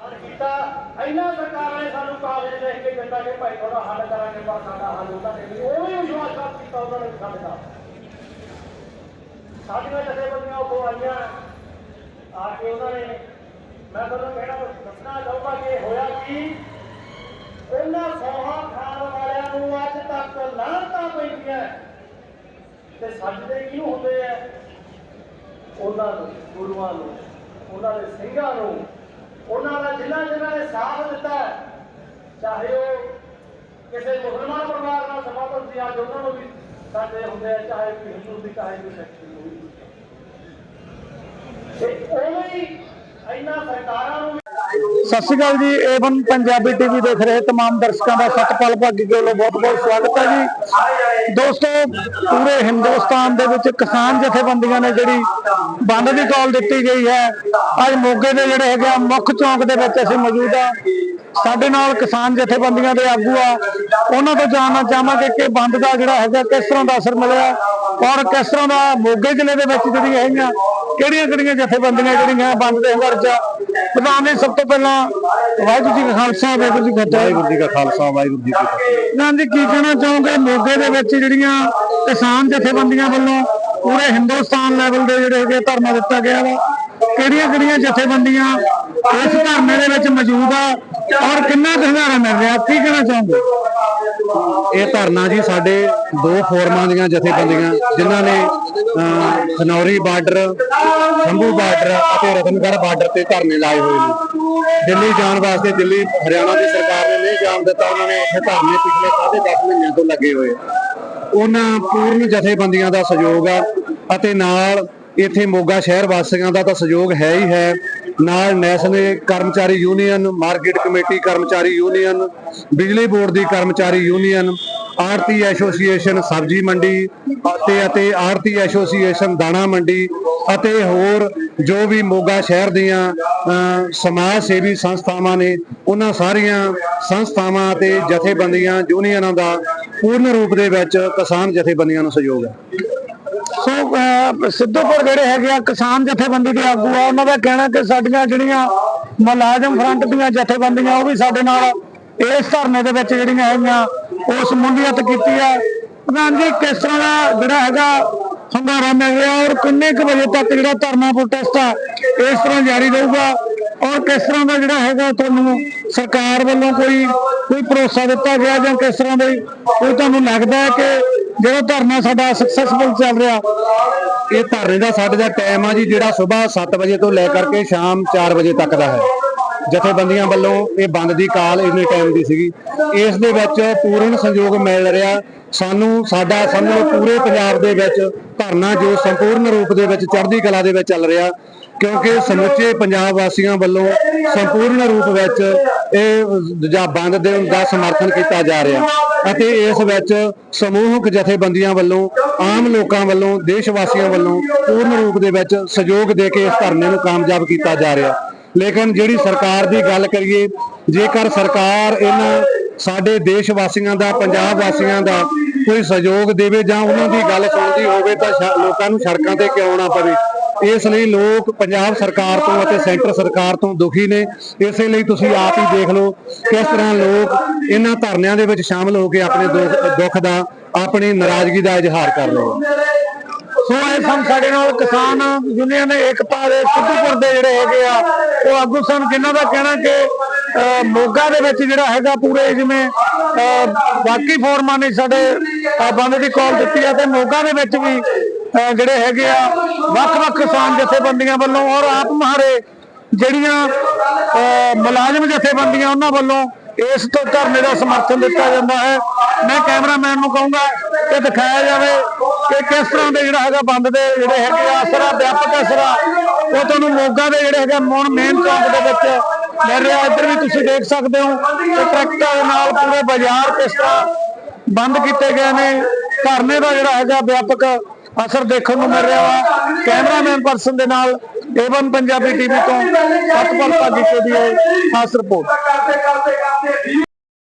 ਕੀਤਾ। ਇਹਨਾਂ ਸਰਕਾਰਾਂ ਨੇ ਸਾਨੂੰ ਕਾਗਜ਼ ਲਿਖ ਕੇ ਦਿੱਤਾ ਕਿ ਭਾਈ ਤੁਹਾਡਾ ਹੱਲ ਕਰਾਂਗੇ ਪਰ ਸਾਡਾ ਹੱਲ ਉਹਨਾਂ ਨਹੀਂ ਉਹ ਵੀ ਵਿਸ਼ਵਾਸ ਕੀਤਾ ਉਹਨਾਂ ਨੇ ਸਾਡੇ ਨਾਲ ਸਾਡੀਆਂ ਜਥੇਬੰਦੀਆਂ ਉੱਥੋਂ ਆਈਆਂ। ਆ ਕੇ ਉਹਨਾਂ ਨੇ ਮੈਂ ਤੁਹਾਨੂੰ ਕਹਿਣਾ ਦੱਸਣਾ ਚਾਹੁੰਦਾ ਕਿ ਹੋਇਆ ਕੀ? ਉਹਨਾਂ ਸੋਹਾ ਖਾਣ ਵਾਲਿਆਂ ਨੂੰ ਅੱਜ ਤੱਕ ਲਾਹਨਤਾਂ ਪੈਂਦੀਆਂ। ਤੇ ਸੱਜਦੇ ਕਿਉਂ ਹੁੰਦੇ ਆ? ਉਹਨਾਂ ਨੂੰ, ਗੁਰੂਆਂ ਨੂੰ, ਉਹਨਾਂ ਦੇ ਸਿੰਘਾਂ ਨੂੰ। ਉਹਨਾਂ ਦਾ ਜਿਨ੍ਹਾਂ ਜਿਨ੍ਹਾਂ ਨੇ ਸਾਥ ਦਿੱਤਾ ਹੈ, ਚਾਹੇ ਉਹ ਕਿਸੇ ਮੁਸਲਮਾਨ ਪਰਿਵਾਰ ਨਾਲ ਸੰਬੰਧਿਤ ਸੀ ਅੱਜ ਉਹਨਾਂ ਨੂੰ ਵੀ ਸਾਡੇ ਹੁੰਦੇ ਆ ਚਾਹੇ ਕੋਈ ਹਿੰਦੂ ਦੀ ਚਾਹੇ ਕੋਈ ਸਿੱਖ ਦੀ ਹੋਈ ਤੇ ਉਵੇਂ ਹੀ ਇਹਨਾਂ ਸਰਕਾਰਾਂ ਨੂੰ ਵੀ ਸਤਿ ਸ਼੍ਰੀ ਅਕਾਲ ਜੀ ਏਵਨ ਪੰਜਾਬੀ ਟੀਵੀ ਦੇਖ ਰਹੇ तमाम ਦਰਸ਼ਕਾਂ ਦਾ ਸਤਪਾਲ ਭਾਗੀ ਕੋਲੋਂ ਬਹੁਤ-ਬਹੁਤ ਸਵਾਗਤ ਹੈ ਜੀ ਦੋਸਤੋ ਪੂਰੇ ਹਿੰਦੁਸਤਾਨ ਦੇ ਵਿੱਚ ਕਿਸਾਨ ਜਥੇਬੰਦੀਆਂ ਨੇ ਜਿਹੜੀ ਬੰਦ ਦੀ ਕਾਲ ਦਿੱਤੀ ਗਈ ਹੈ। ਅੱਜ ਮੋਗੇ ਦੇ ਜਿਹੜੇ ਹੈਗੇ ਆ ਮੁੱਖ ਚੌਂਕ ਦੇ ਵਿੱਚ ਅਸੀਂ ਮੌਜੂਦ ਆ ਸਾਡੇ ਨਾਲ ਕਿਸਾਨ ਜਥੇਬੰਦੀਆਂ ਦੇ ਆਗੂ ਆ। ਉਹਨਾਂ ਤੋਂ ਜਾਣਨਾ ਚਾਹਾਂਗੇ ਕਿ ਬੰਦ ਦਾ ਜਿਹੜਾ ਹੈਗਾ ਕਿਸ ਤਰ੍ਹਾਂ ਦਾ ਅਸਰ ਮਿਲਿਆ ਔਰ ਕਿਸ ਤਰ੍ਹਾਂ ਦਾ ਮੋਗੇ ਜ਼ਿਲ੍ਹੇ ਦੇ ਵਿੱਚ ਜਿਹੜੀਆਂ ਹੈਗੀਆਂ ਕਿਹੜੀਆਂ ਕਿਹੜੀਆਂ ਜਥੇਬੰਦੀਆਂ ਜਿਹੜੀਆਂ ਬੰਦ ਦੇ ਹੰਗਰ ਚ ਪ੍ਰਧਾਨ ਜੀ ਸਭ ਤੋਂ ਪਹਿਲਾਂ ਵਾਹਿਗੁਰੂ ਜੀ ਕਾ ਖਾਲਸਾ ਵਾਹਿਗੁਰੂ ਜੀ ਕੀ ਫਤਿਹ। ਵਾਹਿਗੁਰੂ ਜੀ ਕਾ ਖਾਲਸਾ ਵਾਹਿਗੁਰੂ ਜੀ ਕੀ ਫਤਿਹ। ਪ੍ਰਧਾਨ ਜੀ ਕੀ ਕਹਿਣਾ ਚਾਹੋਗੇ? ਮੋਗੇ ਦੇ ਵਿੱਚ ਜਿਹੜੀਆਂ ਕਿਸਾਨ ਜਥੇਬੰਦੀਆਂ ਵੱਲੋਂ ਪੂਰੇ ਹਿੰਦੁਸਤਾਨ ਲੈਵਲ ਦੇ ਜਿਹੜੇ ਹੈਗੇ ਧਰਨਾ ਦਿੱਤਾ ਗਿਆ ਵਾ। ਕਿਹੜੀਆਂ ਕਿਹੜੀਆਂ ਜਥੇਬੰਦੀਆਂ ਇਸ ਧਰਨੇ ਦੇ ਵਿੱਚ ਮੌਜੂਦ ਆ ਔਰ ਕਿੰਨਾ ਕੁ ਮਿਲ ਰਿਹਾ? ਕੀ ਕਹਿਣਾ ਚਾਹੁੰਦੇ ਇਹ ਧਰਨਾ ਜੀ ਸਾਡੇ ਦੋ ਫੋਰਮਾਂ ਦੀਆਂ ਜਥੇਬੰਦੀਆਂ ਜਿਨ੍ਹਾਂ ਨੇ ਅਹ, ਖਨੌਰੀ ਬਾਰਡਰ ਸ਼ੰਭੂ ਬਾਰਡਰ ਅਤੇ ਰਤਨਗੜ੍ਹ ਬਾਰਡਰ ਤੇ ਧਰਨੇ ਲਾਏ ਹੋਏ ਨੇ। ਦਿੱਲੀ ਜਾਣ ਵਾਸਤੇ ਦਿੱਲੀ ਹਰਿਆਣਾ ਦੀ ਸਰਕਾਰ ਨੇ ਨਹੀਂ ਜਾਣ ਦਿੱਤਾ ਉਹਨਾਂ ਨੇ ਇੱਥੇ ਧਰਨੇ ਪਿਛਲੇ 10.5 ਮਹੀਨਿਆਂ ਤੋਂ ਲੱਗੇ ਹੋਏ ਉਹਨਾਂ ਪੂਰਨ ਜਥੇਬੰਦੀਆਂ ਦਾ ਸਹਿਯੋਗ ਆ। ਅਤੇ ਨਾਲ ਇੱਥੇ ਮੋਗਾ ਸ਼ਹਿਰ ਵਾਸੀਆਂ ਦਾ ਤਾਂ ਸਹਿਯੋਗ ਹੈ ਹੀ ਹੈ। ਨਾਲ ਨੈਸ਼ਨਲ ਕਰਮਚਾਰੀ ਯੂਨੀਅਨ, ਮਾਰਕੀਟ ਕਮੇਟੀ, ਕਰਮਚਾਰੀ ਯੂਨੀਅਨ, ਬਿਜਲੀ ਬੋਰਡ ਦੀ ਕਰਮਚਾਰੀ ਯੂਨੀਅਨ ਆੜਤੀ ਐਸੋਸੀਏਸ਼ਨ ਸਬਜ਼ੀ ਮੰਡੀ ਅਤੇ ਅਤੇ ਆੜਤੀ ਐਸੋਸੀਏਸ਼ਨ ਦਾਣਾ ਮੰਡੀ ਅਤੇ ਹੋਰ ਜੋ ਵੀ ਮੋਗਾ ਸ਼ਹਿਰ ਦੀਆਂ ਸਮਾਜ ਸੇਵੀ ਸੰਸਥਾਵਾਂ ਨੇ, ਉਹਨਾਂ ਸਾਰੀਆਂ ਸੰਸਥਾਵਾਂ ਅਤੇ ਜਥੇਬੰਦੀਆਂ ਯੂਨੀਅਨਾਂ ਦਾ ਪੂਰਨ ਰੂਪ ਦੇ ਵਿੱਚ ਕਿਸਾਨ ਜਥੇਬੰਦੀਆਂ ਨੂੰ ਸਹਿਯੋਗ ਹੈ। ਸੋ ਅਹ, ਸਿੱਧੂਪੁਰ ਜਿਹੜੇ ਹੈਗੇ ਆ ਕਿਸਾਨ ਜਥੇਬੰਦੀ ਦੇ ਆਗੂ ਆ ਉਹਨਾਂ ਦਾ ਕਹਿਣਾ ਕਿ ਸਾਡੀਆਂ ਜਿਹੜੀਆਂ ਮੁਲਾਜ਼ਮ ਫਰੰਟ ਦੀਆਂ ਜਥੇਬੰਦੀਆਂ ਉਹ ਵੀ ਸਾਡੇ ਨਾਲ ਇਸ ਧਰਨੇ ਦੇ ਵਿੱਚ ਜਿਹੜੀਆਂ ਹੈਗੀਆਂ ਉਹ ਸ਼ਮੂਲੀਅਤ ਕੀਤੀ ਆ। ਪ੍ਰਧਾਨ ਜੀ ਕਿਸ ਤਰ੍ਹਾਂ ਦਾ ਜਿਹੜਾ ਹੈਗਾ ਹੰਗਾਰਾ ਮਿਲ ਰਿਹਾ ਔਰ ਕਿੰਨੇ ਕੁ ਵਜੇ ਤੱਕ ਜਿਹੜਾ ਧਰਨਾ ਪ੍ਰੋਟੈਸਟ ਆ ਇਸ ਤਰ੍ਹਾਂ ਜਾਰੀ ਰਹੂਗਾ ਔਰ ਕਿਸ ਤਰ੍ਹਾਂ ਦਾ ਜਿਹੜਾ ਹੈਗਾ ਤੁਹਾਨੂੰ ਸਰਕਾਰ ਵੱਲੋਂ ਕੋਈ ਕੋਈ ਭਰੋਸਾ ਦਿੱਤਾ ਗਿਆ ਜਾਂ ਕਿਸ ਤਰ੍ਹਾਂ ਦੇ ਕੋਈ ਤੁਹਾਨੂੰ ਲੱਗਦਾ ਹੈ ਕਿ ਜਿਹੜਾ ਧਰਨਾ ਸਾਡਾ ਸਕਸੈਸਫੁਲ ਚੱਲ ਰਿਹਾ, ਇਹ ਧਰਨੇ ਦਾ ਸਾਡੇ ਦਾ ਟਾਈਮ ਆ ਜੀ, ਜਿਹੜਾ ਸਵੇਰ 7 ਵਜੇ ਤੋਂ ਲੈ ਕਰਕੇ ਸ਼ਾਮ 4 ਵਜੇ ਤੱਕ ਦਾ ਹੈ। ਜਥੇਬੰਦੀਆਂ ਵੱਲੋਂ ਇਹ ਬੰਦ ਦੀ ਕਾਲ ਇੰਨੇ ਟਾਈਮ ਦੀ ਸੀਗੀ। ਇਸ ਦੇ ਵਿੱਚ ਪੂਰਨ ਸੰਯੋਗ ਮਿਲ ਰਿਹਾ। ਸਾਨੂੰ, ਸਾਡਾ ਸਮਝੋ ਪੂਰੇ ਪੰਜਾਬ ਦੇ ਵਿੱਚ ਧਰਨਾ ਜੋ ਸੰਪੂਰਨ ਰੂਪ ਦੇ ਵਿੱਚ ਚੜ੍ਹਦੀ ਕਲਾ ਦੇ ਵਿੱਚ ਚੱਲ ਰਿਹਾ। ਕਿਉਂਕਿ ਸਮੁੱਚੇ ਪੰਜਾਬ ਵਾਸੀਆਂ ਵੱਲੋਂ ਸੰਪੂਰਨ ਰੂਪ ਵਿੱਚ ਇਹ ਜਾਂ ਬੰਦ ਦੇ ਦਾ ਸਮਰਥਨ ਕੀਤਾ ਜਾ ਰਿਹਾ ਅਤੇ ਇਸ ਵਿੱਚ ਸਮੂਹਕ ਜਥੇਬੰਦੀਆਂ ਵੱਲੋਂ, ਆਮ ਲੋਕਾਂ ਵੱਲੋਂ ਦੇਸ਼ ਵਾਸੀਆਂ ਵੱਲੋਂ ਪੂਰਨ ਰੂਪ ਦੇ ਵਿੱਚ ਸਹਿਯੋਗ ਦੇ ਕੇ ਇਸ ਧਰਨੇ ਨੂੰ ਕਾਮਯਾਬ ਕੀਤਾ ਜਾ ਰਿਹਾ। ਲੇਕਿਨ ਜਿਹੜੀ ਸਰਕਾਰ ਦੀ ਗੱਲ ਕਰੀਏ, ਜੇਕਰ ਸਰਕਾਰ ਇਹਨਾਂ ਸਾਡੇ ਦੇਸ਼ ਵਾਸੀਆਂ ਦਾ, ਪੰਜਾਬ ਵਾਸੀਆਂ ਦਾ ਕੋਈ ਸਹਿਯੋਗ ਦੇਵੇ ਜਾਂ ਉਹਨਾਂ ਦੀ ਗੱਲ ਸੁਣਦੀ ਹੋਵੇ ਤਾਂ ਸ਼ਾ- ਲੋਕਾਂ ਨੂੰ ਸੜਕਾਂ ਤੇ ਕਿਉਂ ਨਾ ਪਵੇ। ਇਸ ਲਈ ਲੋਕ ਪੰਜਾਬ ਸਰਕਾਰ ਤੋਂ ਅਤੇ ਸੈਂਟਰ ਸਰਕਾਰ ਤੋਂ ਦੁਖੀ ਨੇ। ਇਸੇ ਲਈ ਤੁਸੀਂ ਆਪ ਹੀ ਦੇਖ ਲਓ ਕਿਸ ਤਰ੍ਹਾਂ ਲੋਕ ਇਹਨਾਂ ਧਰਨਿਆਂ ਦੇ ਵਿੱਚ ਸ਼ਾਮਲ ਹੋ ਕੇ ਆਪਣੇ ਦੁੱਖ- ਦੁੱਖ ਦਾ ਆਪਣੀ ਨਾਰਾਜ਼ਗੀ ਦਾ ਇਜ਼ਹਾਰ ਕਰ ਰਹੇ ਹਨ ਸੋ ਇਹ ਸਨ ਸਾਡੇ ਨਾਲ ਕਿਸਾਨ ਯੂਨੀਅਨ ਏਕਤਾ ਦੇ ਸਿੱਧੂਪੁਰ ਦੇ ਜਿਹੜੇ ਹੈਗੇ ਆ ਉਹ ਆਗੂ ਸਨ ਜਿਨ੍ਹਾਂ ਦਾ ਕਹਿਣਾ ਕਿ ਅਹ, ਮੋਗਾ ਦੇ ਵਿੱਚ ਜਿਹੜਾ ਹੈਗਾ ਪੂਰੇ ਜਿਵੇਂ ਅਹ, ਬਾਕੀ ਫੋਰਮਾਂ ਨੇ ਸਾਡੇ ਬੰਦ ਦੀ ਕਾਲ ਦਿੱਤੀ ਆ ਤੇ ਮੋਗਾ ਦੇ ਵਿੱਚ ਵੀ ਜਿਹੜੇ ਹੈਗੇ ਆ ਵੱਖ-ਵੱਖ ਕਿਸਾਨ ਜਥੇਬੰਦੀਆਂ ਵੱਲੋਂ ਔਰ ਆਪ ਮਹਾਰੇ ਜਿਹੜੀਆਂ ਮੁਲਾਜ਼ਮ ਜਥੇਬੰਦੀਆਂ ਉਹਨਾਂ ਵੱਲੋਂ ਇਸ ਤੋਂ ਧਰਨੇ ਦਾ ਸਮਰਥਨ ਦਿੱਤਾ ਜਾਂਦਾ ਹੈ। ਮੈਂ ਕੈਮਰਾਮੈਨ ਨੂੰ ਕਹੂੰਗਾ ਕਿ ਦਿਖਾਇਆ ਜਾਵੇ ਕਿ ਕਿਸ ਤਰ੍ਹਾਂ ਦੇ ਜਿਹੜਾ ਹੈਗਾ ਬੰਦ ਦੇ ਜਿਹੜੇ ਹੈਗੇ ਆਸਰਾ ਵਿਆਪਕ ਅਸਰ ਆ ਉਹ ਤੁਹਾਨੂੰ ਮੋਗਾ ਦੇ ਜਿਹੜੇ ਹੈਗੇ ਮੋਨ ਮੇਨ ਚੌਂਕ ਦੇ ਵਿੱਚ ਮਿਲ ਰਿਹਾ। ਇੱਧਰ ਵੀ ਤੁਸੀਂ ਦੇਖ ਸਕਦੇ ਹੋ ਕਿ ਟਰੈਕਟਰਾਂ ਦੇ ਨਾਲ ਪੂਰੇ ਬਾਜ਼ਾਰ ਕਿਸ ਤਰ੍ਹਾਂ ਬੰਦ ਕੀਤੇ ਗਏ ਨੇ। ਧਰਨੇ ਦਾ ਜਿਹੜਾ ਹੈਗਾ ਵਿਆਪਕ ਅਸਰ ਦੇਖਣ ਨੂੰ ਮਿਲ ਰਿਹਾ ਵਾ। ਕੈਮਰਾਮੈਨ ਪਰਸਨ ਦੇ ਨਾਲ ਏਵਨ ਪੰਜਾਬੀ ਟੀਵੀ ਤੋਂ ਸਤਪਾਲ ਭਾਗੀ ਦੀ ਖਾਸ ਰਿਪੋਰਟ।